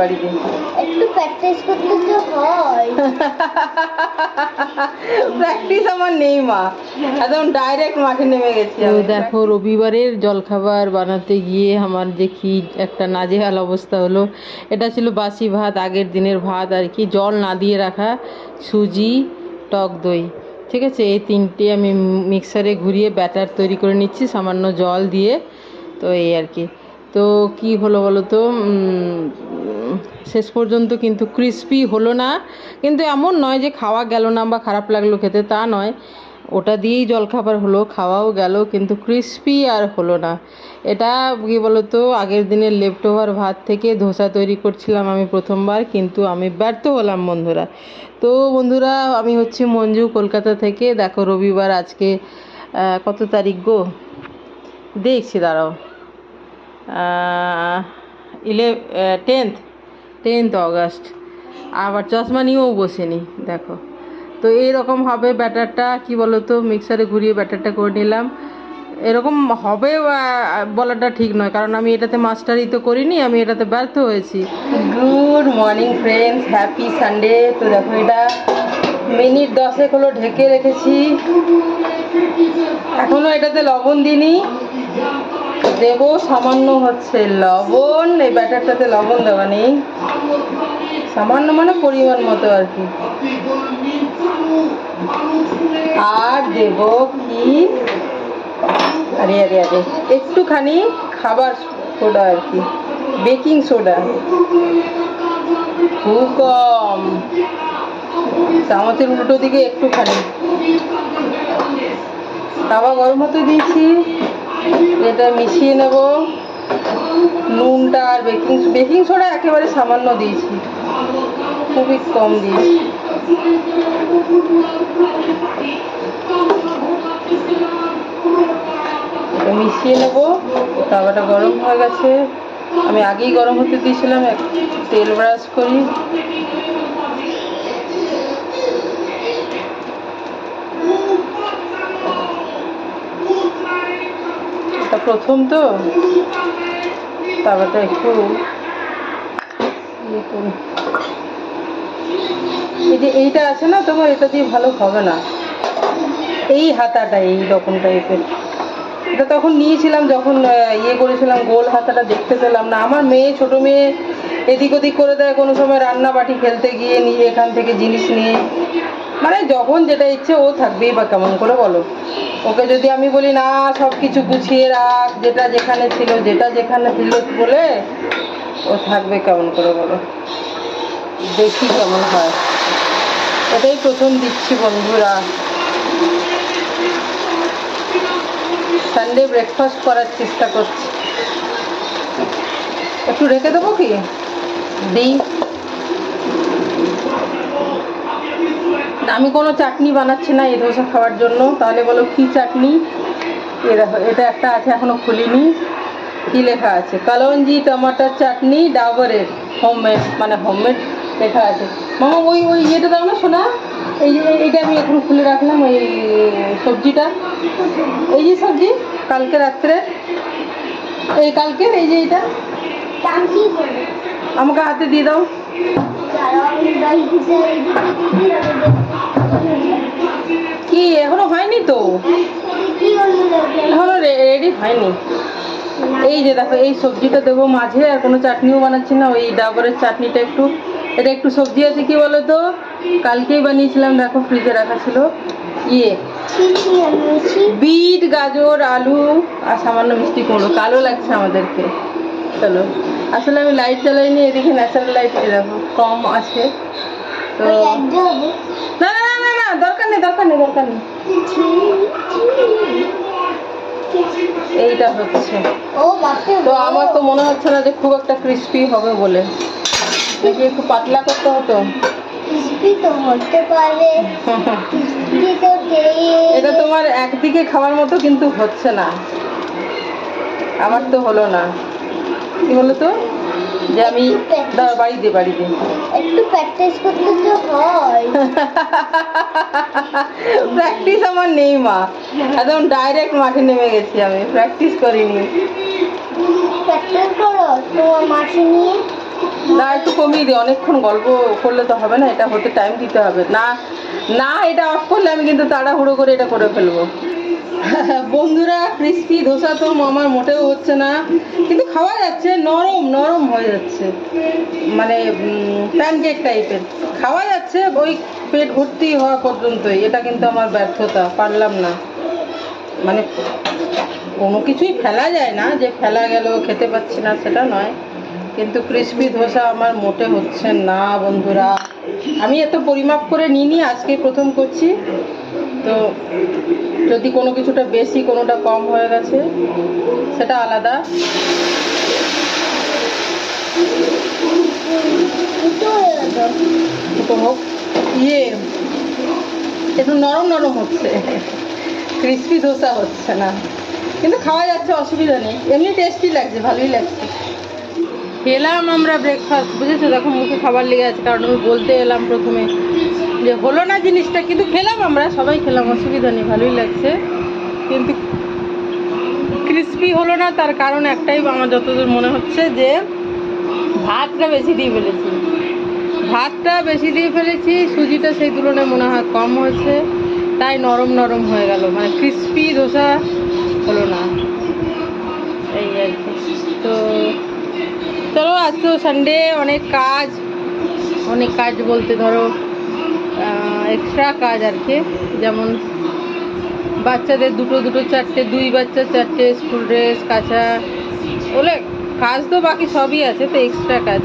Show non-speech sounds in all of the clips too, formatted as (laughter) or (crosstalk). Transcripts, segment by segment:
বাড়িতে বাড়িতে একটু প্র্যাকটিস করতে তো হয়। প্র্যাকটিস আমার নেই মা। একদম ডাইরেক্ট মাঠে নেমে গেছি তো। দেখো রবিবারের জলখাবার বানাতে গিয়ে আমার যে কি একটা নাজেহাল অবস্থা হলো এটা ছিল বাসি ভাত আগের দিনের ভাত আর কি। জল না দিয়ে রাখা সুজি টক দই। ঠিক আছে এই তিনটে আমি মিক্সারে ঘুরিয়ে ব্যাটার তৈরি করে নিচ্ছি সামান্য জল দিয়ে। তো এই আর কি। তো কি হলো বলো তো? শেষ পর্যন্ত কিন্তু ক্রিস্পি হলো না। কিন্তু এমন নয় যে খাওয়া গেল না বা খারাপ লাগল খেতে, তা নয়। ওটা দিয়েই জলখাবার হলো, খাওয়াও গেল, কিন্তু ক্রিস্পি আর হলো না। এটা কী বলতো আগের দিনের লেফট ওভার ভাত থেকে ধোসা তৈরি করছিলাম আমি প্রথমবার, কিন্তু আমি ব্যর্থ হলাম বন্ধুরা। তো বন্ধুরা, আমি হচ্ছে মঞ্জু কলকাতা থেকে। দেখো রবিবার আজকে কত তারিখ গো? দেখছি, দাঁড়াও। টেন্থ টেন্থ অগাস্ট আবার চশমা নিয়েও বসেনি, দেখো। তো এইরকম হবে ব্যাটারটা, কি বলো তো মিক্সারে ঘুরিয়ে ব্যাটারটা করে নিলাম। এরকম হবে বলাটা ঠিক নয়, কারণ আমি এটাতে মাস্টারই তো করিনি, আমি এটাতে ব্যর্থ হয়েছি। Good morning friends happy Sunday তো দেখো এটা মিনিট দশেক হলো ঢেকে রেখেছি। এখনও এটাতে লবণ দিইনি। দেব, সামান্য হচ্ছে লবণ, এই ব্যাটারটাতে লবণ দেওয়া নেই। সামান্য মানে পরিমাণ মতো আর কি। আর দেব কি? আরে আরে আরে, একটুখানি খাবার সোডা আর কি, বেকিং সোডা। খুব কম। চামচের উল্টো দিকে একটুখানি। তাওয়া গরম হতে দিয়েছি। এটা মিশিয়ে নেব। নুনটা আর বেকিং বেকিং সোডা একেবারে সামান্য দিয়েছি। খুবই কম দিয়েছি। মিশিয়ে নেব। তাওয়াটা গরম হয়ে গেছে। আমি আগেই গরম হতে দিয়েছিলাম তেল ব্রাশ করি। প্রথম তো। তাওয়াটা একটু ইয়ে। এই যে এইটা আছে না তোমার এটা দিয়ে ভালো হবে না। এই হাতাটা, এই রকম টাইপের এটা তখন নিয়েছিলাম যখন ইয়ে করেছিলাম, গোল হাতাটা দেখতে পেলাম না। আমার মেয়ে, ছোট মেয়ে, এদিক ওদিক করে দেয়, কোনো সময় রান্না বাটি ফেলতে গিয়ে নিয়ে এখান থেকে জিনিস নিয়ে। মানে যখন যেটা ইচ্ছে ও থাকবেই বা কেমন করে বলো। ওকে যদি আমি বলি, না সব কিছু গুছিয়ে রাখ, যেটা যেখানে ছিল, যেটা যেখানে ছিল বলে, ও থাকবে কেমন করে বলো? দেখি কেমন হয়। এটাই প্রথম দিচ্ছি বন্ধুরা। সানডে ব্রেকফাস্ট করার চেষ্টা করছি। একটু রেখে দেবো কি? দিই। আমি কোনো চাটনি বানাচ্ছি না এই ধোসা খাওয়ার জন্য। তাহলে বলো কি চাটনি? এটা একটা আছে এখনও খুলিনি। কি লেখা আছে? কালঞ্জি টমাটার চাটনি ডাবরের। হোমমেড মানে হোমমেড লেখা আছে। মামা ওই ওই ইয়েটা দাও না শোনা এই যে এইটা আমি এখন খুলে রাখলাম ওই সবজিটা। এই যে সবজি কালকে রাত্রে। এই কালকের এই যে এটা আমাকে হাতে দিয়ে দাও। কি, এখনও হয়নি তো? এখনও রেডি হয়নি। এই যে দেখো, এই সবজিটা দেবো মাঝে, আর কোনো চাটনিও বানাচ্ছি না। ওই ডাবরের চাটনিটা একটু এটা একটু সবজি আছে, কি বলো তো কালকেই বানিয়েছিলাম, দেখো ফ্রিজে রাখা ছিল। ইয়ে বিট, গাজর, আলু, আর সামান্য মিষ্টি কুমড়ো। কালো লাগছে আমাদেরকে। চলো। আসলে আমি লাইট জ্বালাইনি এদিকে ন্যাচারাল লাইট কম আছে। তো না না না না দরকার নেই দরকার নেই দরকার নেই। এইটা হচ্ছে। ও তো আমার তো মনে হচ্ছে না যে খুব একটা ক্রিস্পি হবে বলে। দেখি একটু পাতলা করতে হতো। এটা তোমার একদিকে খাওয়ার মতো কিন্তু হচ্ছে না। আমার তো হলো না। কি বলো তো? যে আমি দাঁড়া বাড়িতে বাড়িতে। একটু প্র্যাকটিস করতে তো হয়। প্র্যাকটিস আমার নেই মা। একদম ডাইরেক্ট মাঠে নেমে গেছি আমি। প্র্যাকটিস করিনি। প্র্যাকটিস করো তোমার মাসি নিয়ে না একটু কমিয়ে দিই অনেকক্ষণ গল্প করলে তো হবে না এটা হতে টাইম দিতে হবে। না না এটা অফ করলে আমি কিন্তু তাড়াহুড়ো করে এটা করে ফেলব। (laughs) বন্ধুরা ক্রিস্পি ধোসা তো আমার মোটেও হচ্ছে না। কিন্তু খাওয়া যাচ্ছে, নরম নরম হয়ে যাচ্ছে। মানে প্যানকেক টাইপের খাওয়া যাচ্ছে, ওই পেট ভর্তি হওয়া পর্যন্তই। এটা কিন্তু আমার ব্যর্থতা, পারলাম না। মানে কোনো কিছুই ফেলা যায় না, যে ফেলা গেল খেতে পাচ্ছি না, সেটা নয়। কিন্তু ক্রিসপি ধোসা আমার মোটে হচ্ছে না, বন্ধুরা। আমি এত পরিমাপ করে নিইনি, আজকে প্রথম করছি। তো যদি কোনো কিছুটা বেশি কোনোটা কম হয়ে গেছে সেটা আলাদা। দুটো হোক। ইয়ে একটু নরম নরম হচ্ছে। ক্রিসপি ধোসা হচ্ছে না। কিন্তু খাওয়া যাচ্ছে অসুবিধা নেই। এমনি টেস্টি লাগছে ভালোই লাগছে। খেলাম আমরা ব্রেকফাস্ট বুঝেছ দেখো মুখে খাবার লেগে আছে কারণ আমি বলতে এলাম প্রথমে। যে হলো না জিনিসটা, কিন্তু খেলাম আমরা, সবাই খেলাম, অসুবিধা নেই, ভালোই লাগছে। কিন্তু ক্রিসপি হলো না, তার কারণ একটাই আমার যতদূর মনে হচ্ছে যে, ভাতটা বেশি দিয়ে ফেলেছি। ভাতটা বেশি দিয়ে ফেলেছি, সুজিটা সেই তুলনায় মনে হয় কম হয়েছে, তাই নরম নরম হয়ে গেল। মানে ক্রিসপি ধোসা হলো না। এই আর কি। তো চলো আজ তো সানডে অনেক কাজ অনেক কাজ বলতে ধরো এক্সট্রা কাজ আর কি। যেমন বাচ্চাদের দুটো দুটো চারটে, দুই বাচ্চা চারটে স্কুল ড্রেস কাঁচা বলে কাজ তো বাকি সবই আছে, তো এক্সট্রা কাজ।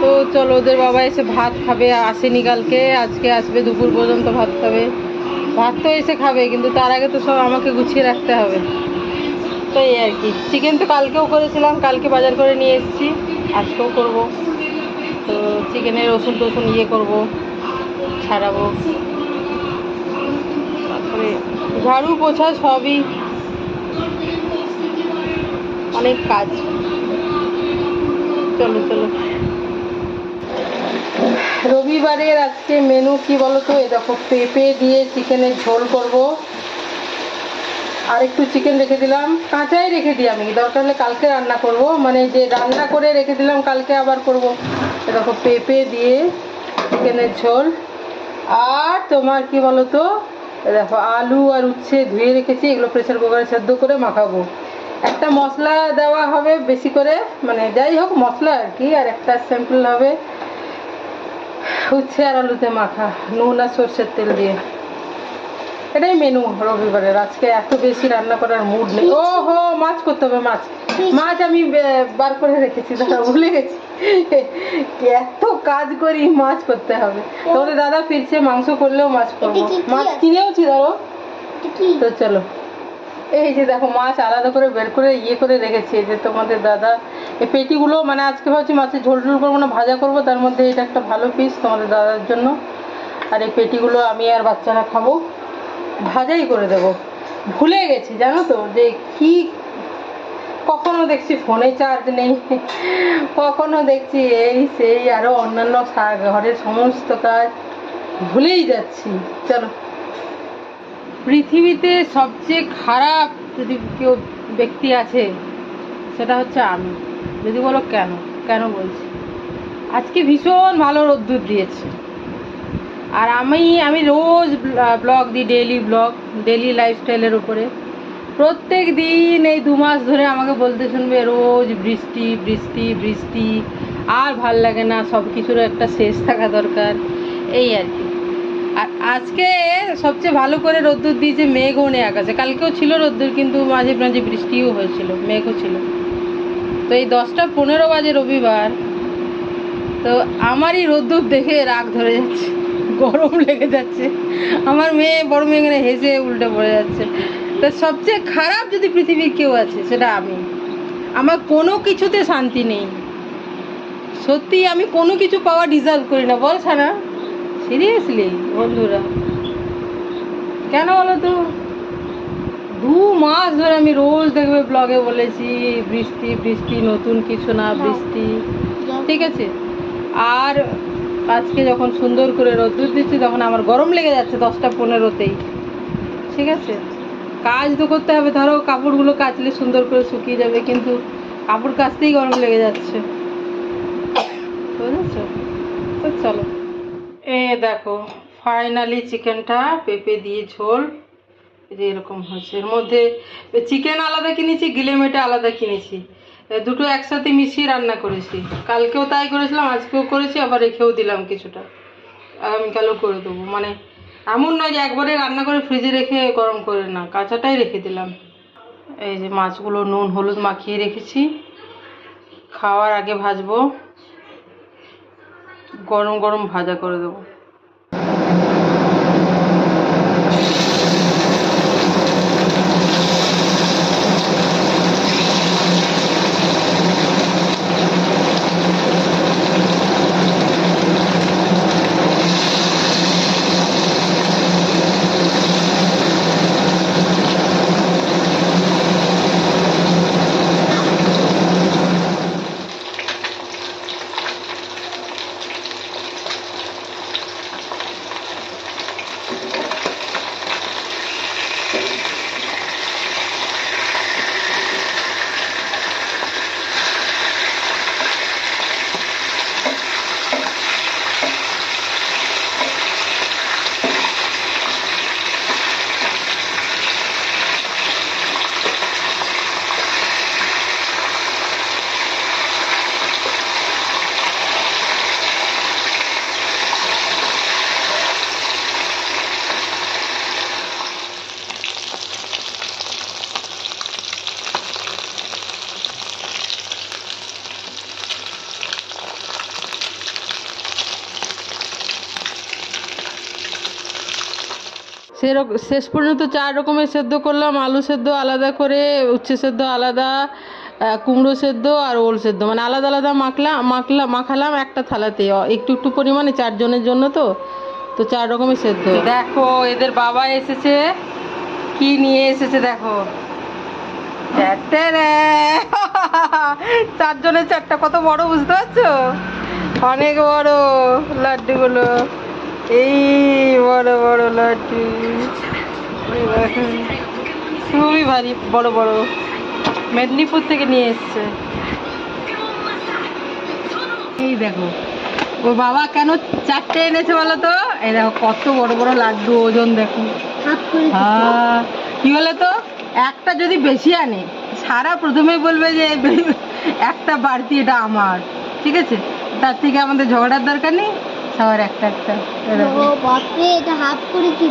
তো চলো, ওদের বাবা এসে ভাত খাবে, আসেনি কালকে, আজকে আসবে দুপুর পর্যন্ত ভাত খাবে। ভাত তো এসে খাবে, কিন্তু তার আগে তো সব আমাকে গুছিয়ে রাখতে হবে। তো এই আর কি। চিকেন তো কালকেও করেছিলাম, কালকে বাজার করে নিয়ে এসেছি, আজকেও করব। তো চিকেনের রসুন টসুন ইয়ে করব। ছাড়াবো। তারপরে ঝাড়ু পোছা সবই। অনেক কাজ। চলো চলো। রবিবারের আজকে মেনু কি বলো তো দেখো, পেঁপে দিয়ে চিকেনের ঝোল করব। আর একটু চিকেন রেখে দিলাম। কাঁচাই রেখে দিই আমি। দরকার হলে কালকে রান্না করব। মানে যে রান্না করে রেখে দিলাম, কালকে আবার করব। এ দেখো, পেঁপে দিয়ে চিকেনের ঝোল। আর তোমার কি বলো তো দেখো, আলু আর উচ্ছে ধুয়ে রেখেছি, এগুলো প্রেশার কুকারে সেদ্ধ করে মাখাবো। একটা মশলা দেওয়া হবে বেশি করে মানে যাই হোক মশলা আর কি, আর একটা স্যাম্পল হবে উচ্ছে আর আলুতে মাখা, নুন আর সর্ষের তেল দিয়ে। এটাই মেনু রবিবারের। আজকে এত বেশি রান্না করার মুড নেই। ও হো মাছ করতে হবে মাছ। মাছ আমি বার করে রেখেছি দাদা ভুলে গেছি। এত কাজ করি মাছ করতে হবে। তোমাদের দাদা ফিরছে মাংস করলেও মাছ করব। মাছ কিনেওছি ধরো তো চলো। এই যে দেখো মাছ আলাদা করে বের করে ইয়ে করে রেখেছি। যে তোমাদের দাদা এই পেটিগুলো মানে আজকে ভাবছি মাছের ঝোল ঝোল করব না ভাজা করব তার মধ্যে এটা একটা ভালো পিস তোমাদের দাদার জন্য। আর এই পেটিগুলো আমি আর বাচ্চারা খাব। ভাজাই করে দেবো। ভুলে গেছি, জানো তো, যে কি কখনো দেখছি ফোনে চার্জ নেই, কখনো দেখছি এই সেই আরও অন্যান্য ঘরের সমস্ত কাজ ভুলেই যাচ্ছি। চলো। পৃথিবীতে সবচেয়ে খারাপ যদি কেউ ব্যক্তি আছে, সেটা হচ্ছে আমি। যদি বলো কেন? কেন বলছি? আজকে ভীষণ ভালো রোদ্দুর দিয়েছে। আর আমি আমি রোজ ব্লগ দিই ডেইলি ব্লগ ডেইলি লাইফস্টাইলের উপরে। প্রত্যেক দিন এই দু মাস ধরে আমাকে বলতে শুনবে, রোজ বৃষ্টি বৃষ্টি বৃষ্টি, আর ভালো লাগে না সব কিছুর একটা শেষ থাকা দরকার, এই আর কি। আর আজকে সবচেয়ে ভালো করে রোদ্দুর দিয়েছে মেঘও নেই আকাশে, কালকেও ছিল রোদ্দুর, কিন্তু মাঝে মাঝে বৃষ্টিও হয়েছিল, মেঘও ছিল। তো এই দশটা পনেরো বাজে রবিবার, তো আমারই রোদ্দুর দেখে রাগ ধরে যাচ্ছে। গরম লেগে যাচ্ছে। আমার মেয়ে বড় মেয়ে এখানে হেসে উল্টে পড়ে যাচ্ছে। তো সবচেয়ে খারাপ যদি পৃথিবীর কেউ আছে সেটা আমি। আমার কোনো কিছুতে শান্তি নেই। সত্যি আমি কোনো কিছু পাওয়া ডিজার্ভ করি না। বল ছানা সিরিয়াসলি বন্ধুরা। কেন বলো তো? দু মাস ধরে আমি রোজ দেখবে ব্লগে বলেছি বৃষ্টি বৃষ্টি নতুন কিছু না বৃষ্টি। ঠিক আছে? আর আজকে যখন সুন্দর করে রোদ্দুর দিচ্ছে, তখন আমার গরম লেগে যাচ্ছে দশটা পনেরোতেই। ঠিক আছে? কাজ তো করতে হবে। ধরো কাপড়গুলো কাচলে সুন্দর করে শুকিয়ে যাবে, কিন্তু কাপড় কাচতেই গরম লেগে যাচ্ছে। বুঝেছ? তো চলো। এ দেখো ফাইনালি চিকেনটা পেঁপে দিয়ে ঝোল। এরকম হয়েছে। এর মধ্যে চিকেন আলাদা কিনেছি গিলেমেটা আলাদা কিনেছি। দুটো একসাথে মিশিয়ে রান্না করেছি। কালকেও তাই করেছিলাম, আজকেও করেছি, আবার রেখেও দিলাম কিছুটা। আগামীকালও করে দেবো। মানে এমন নয় যে একবারে রান্না করে ফ্রিজে রেখে গরম করে না, কাঁচাটাই রেখে দিলাম। এই যে মাছগুলো নুন, হলুদ মাখিয়ে রেখেছি। খাওয়ার আগে ভাজবো। গরম গরম ভাজা করে দেবো। শেষ পর্যন্ত চার রকমের সেদ্ধ করলাম, আলু সেদ্ধ আলাদা করে, উচ্ছে সেদ্ধ আলাদা কুমড়ো সেদ্ধ আর ওল সেদ্ধ। মানে আলাদা আলাদা মাখলাম মাখলাম মাখালাম একটা থালাতে। একটু একটু পরিমাণে চারজনের জন্য তো। তো চার রকমের সেদ্ধ। দেখো, এদের বাবা এসেছে। কি নিয়ে এসেছে দেখো। (laughs) চারজনের চারটা, কত বড় বুঝতে পারছ? অনেক বড় লাড্ডুগুলো। এই বড় বড় লাড্ডু। খুবই ভারী, বড় বড়। মেদিনীপুর থেকে নিয়ে এসছে। এই দেখো ওর বাবা কেন চারটে এনেছে বলো তো? এই দেখো, কত বড় বড় লাড্ডু, ওজন দেখো। হ্যাঁ কি বলে তো? একটা যদি বেশি আনে, সারা প্রথমে বলবে যে (laughs) একটা বাড়তি এটা আমার। ঠিক আছে? তার থেকে আমাদের ঝগড়ার দরকার নেই। সবার একটা একটা বাপরে এটা হাফ করে কি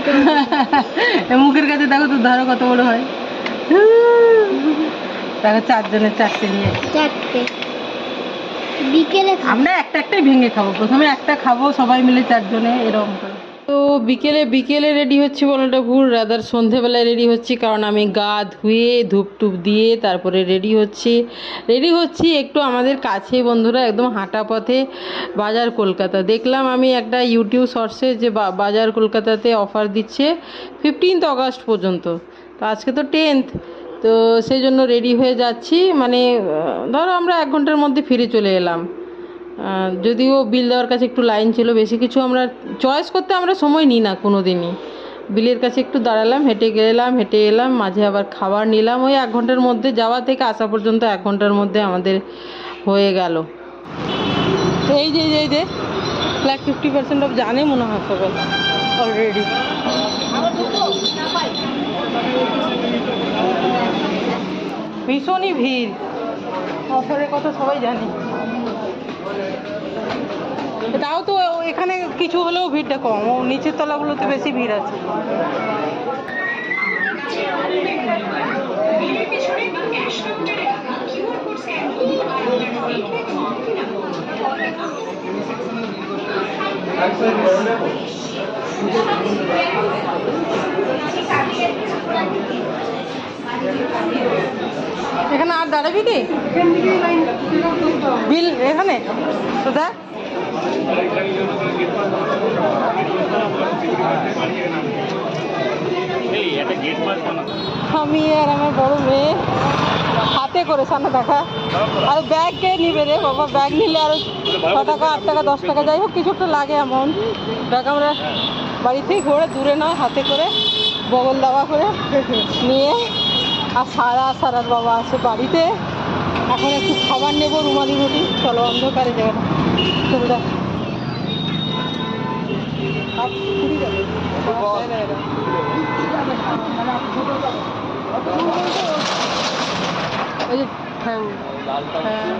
(laughs) মুখের কাছে দেখো তো ধরো কত বড় হয়। দেখো চারজনের চারটে নিয়ে। চারটে। বিকেলে আমরা একটা একটাই ভেঙে খাব। প্রথমে একটা খাব সবাই মিলে চারজনে এরকম করে। বিকেলে বিকেলে রেডি হচ্ছি বলাটা ভুল রাদার সন্ধেবেলায় রেডি হচ্ছি, কারণ আমি গা ধুয়ে ধূপ টুপ দিয়ে তারপরে রেডি হচ্ছি। রেডি হচ্ছি একটু আমাদের কাছেই বন্ধুরা, একদম হাঁটা পথে বাজার কলকাতা। দেখলাম আমি একটা ইউটিউব শর্টসে যে বাজার কলকাতাতে অফার দিচ্ছে ফিফটিন্থ অগস্ট পর্যন্ত। তো আজকে তো টেন্থ তো সেই জন্য রেডি হয়ে যাচ্ছি। মানে ধরো আমরা এক ঘণ্টার মধ্যে ফিরে চলে এলাম। যদিও বিল দেওয়ার কাছে একটু লাইন ছিল, বেশি কিছু আমরা চয়েস করতে আমরা সময় নিই না কোনো দিনই বিলের কাছে একটু দাঁড়ালাম, হেঁটে গেলাম, হেঁটে এলাম, মাঝে আবার খাবার নিলাম, ওই এক ঘণ্টার মধ্যে যাওয়া থেকে আসা পর্যন্ত এক ঘণ্টার মধ্যে আমাদের হয়ে গেল। এই যে এই যে ফ্ল্যাট ফিফটি পার্সেন্ট অফ জানে মনে হয় সবাই অলরেডি ভীষণই ভিড়। অফারের কথা সবাই জানে। তাও তো এখানে কিছু হলেও ভিড়টা কম। ও নিচের তলাগুলোতে বেশি ভিড় আছে। এখানে আর দাঁড়াবি কি? বিল এখানে? তো দেখ আমি আর আমার বড় মেয়ে। হাতে করে সামনে দেখা। আর ব্যাগ কে নিবে রে বাবা? ব্যাগ নিলে আরও ছ টাকা আট টাকা দশ টাকা যাই হোক কিছু একটা লাগে এমন। ব্যাগ আমরা বাড়ি থেকে ঘুরে দূরে নয় হাতে করে বগল দাওয়া করে নিয়ে আর সারা সারার বাবা আছে বাড়িতে। এখন একটু খাবার নেব রুমালি রুটি। চলো অন্ধকারে যাবে না। এরা। ওই যে হ্যাঁ। হ্যাঁ।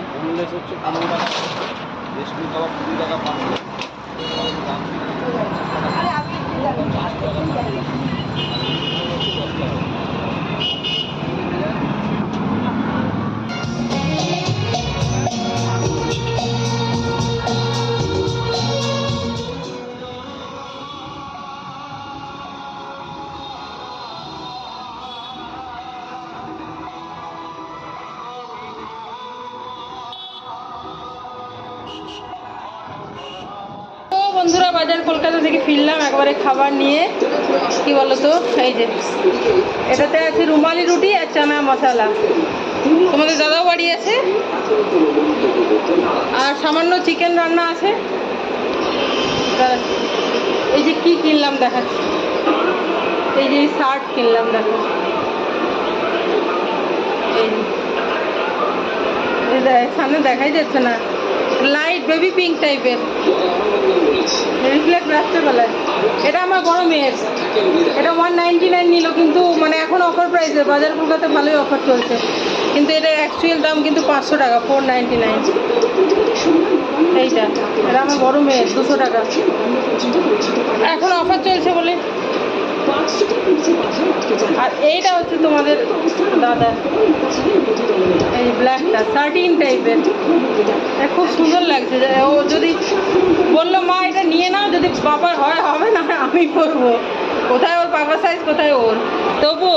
চানা মশলা। তোমাদের দাদাও বাড়ি আছে? আর সামান্য চিকেন রান্না আছে? এই যে কি কিনলাম দেখাচ্ছি এই যে শার্ট কিনলাম দেখো। এই যে। এই দেখ, সামনে দেখাই যাচ্ছে না। লাইট বেবি পিঙ্ক টাইপের রিফ্লেক্ট রাত্রেবেলায়। এটা আমার বড় মেয়ের। এটা ওয়ান নাইনটি নাইন নিল, কিন্তু মানে এখন অফার প্রাইসে বাজার কলকাতায় ভালোই অফার চলছে। কিন্তু এটা অ্যাকচুয়াল দাম কিন্তু পাঁচশো টাকা ফোর নাইনটি নাইন এইটা, এটা আমার বড় মেয়ের, দুশো টাকা। এখন অফার চলছে বলে। আর এইটা হচ্ছে তোমাদের দাদা। এই ব্ল্যাকটা থার্টিন টাইপের খুব সুন্দর লাগছে। ও যদি বলল, মা, এটা নিয়ে নাও, যদি বাবার হয়, হবে না, আমি করব কোথায় ওর বাবার সাইজ কোথায় ওর? তবু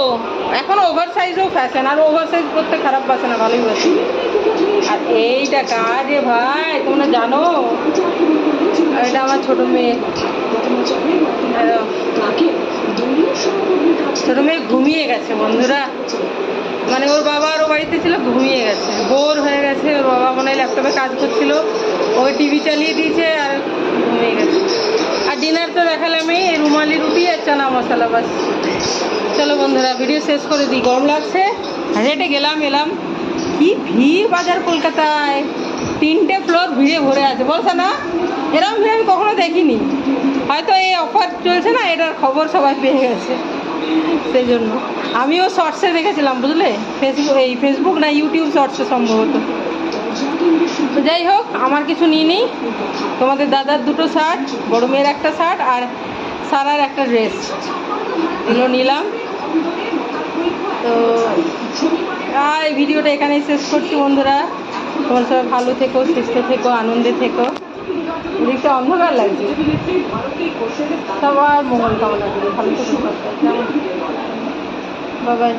এখন ওভার সাইজও ফ্যাশন আর ওভার সাইজ করতে খারাপ বাসে না, ভালোই বাসে। আর এইটা কাজে ভাই, তোমরা জানো? এটা আমার ছোট মেয়ে। ছোট মেয়ে ঘুমিয়ে গেছে বন্ধুরা। মানে ওর বাবা আর ও বাড়িতে ছিল, ঘুমিয়ে গেছে। বোর হয়ে গেছে, ওর বাবা মনে হয় ল্যাপটপে কাজ করছিল। ওই টিভি চালিয়ে দিয়েছে আর ঘুমিয়ে গেছে। আর ডিনার তো দেখালাম এই রুমালি রুটি আর চানা মশলা বাস। চলো বন্ধুরা ভিডিও শেষ করে দিই। গরম লাগছে? হেঁটে গেলাম, এলাম। কি ভিড় বাজার কলকাতায়। তিনটে ফ্লোর ভিড়ে ভরে আছে। বলছে না এরকম ভিড় আমি কখনো দেখিনি। হয়তো এই অফার চলছে না, এটার খবর সবাই পেয়ে গেছে। সেই জন্য আমিও শর্টসে দেখেছিলাম বুঝলে? ফেসবুক এই ফেসবুক না ইউটিউব শর্টসে সম্ভবত। তো যাই হোক, আমার কিছু নিয়ে নিই। তোমাদের দাদার দুটো শার্ট বড় মেয়ের একটা শার্ট আর সারার একটা ড্রেস এগুলো নিলাম। তো, আর এই ভিডিওটা এখানেই শেষ করছি বন্ধুরা। তোমার সবাই ভালো থেকো, সুস্থ থেকো, আনন্দে থেকো। এদিকটা অন্ধকার লাগছে। সবার মঙ্গল কামনা করি ভালো থেকো বাবাই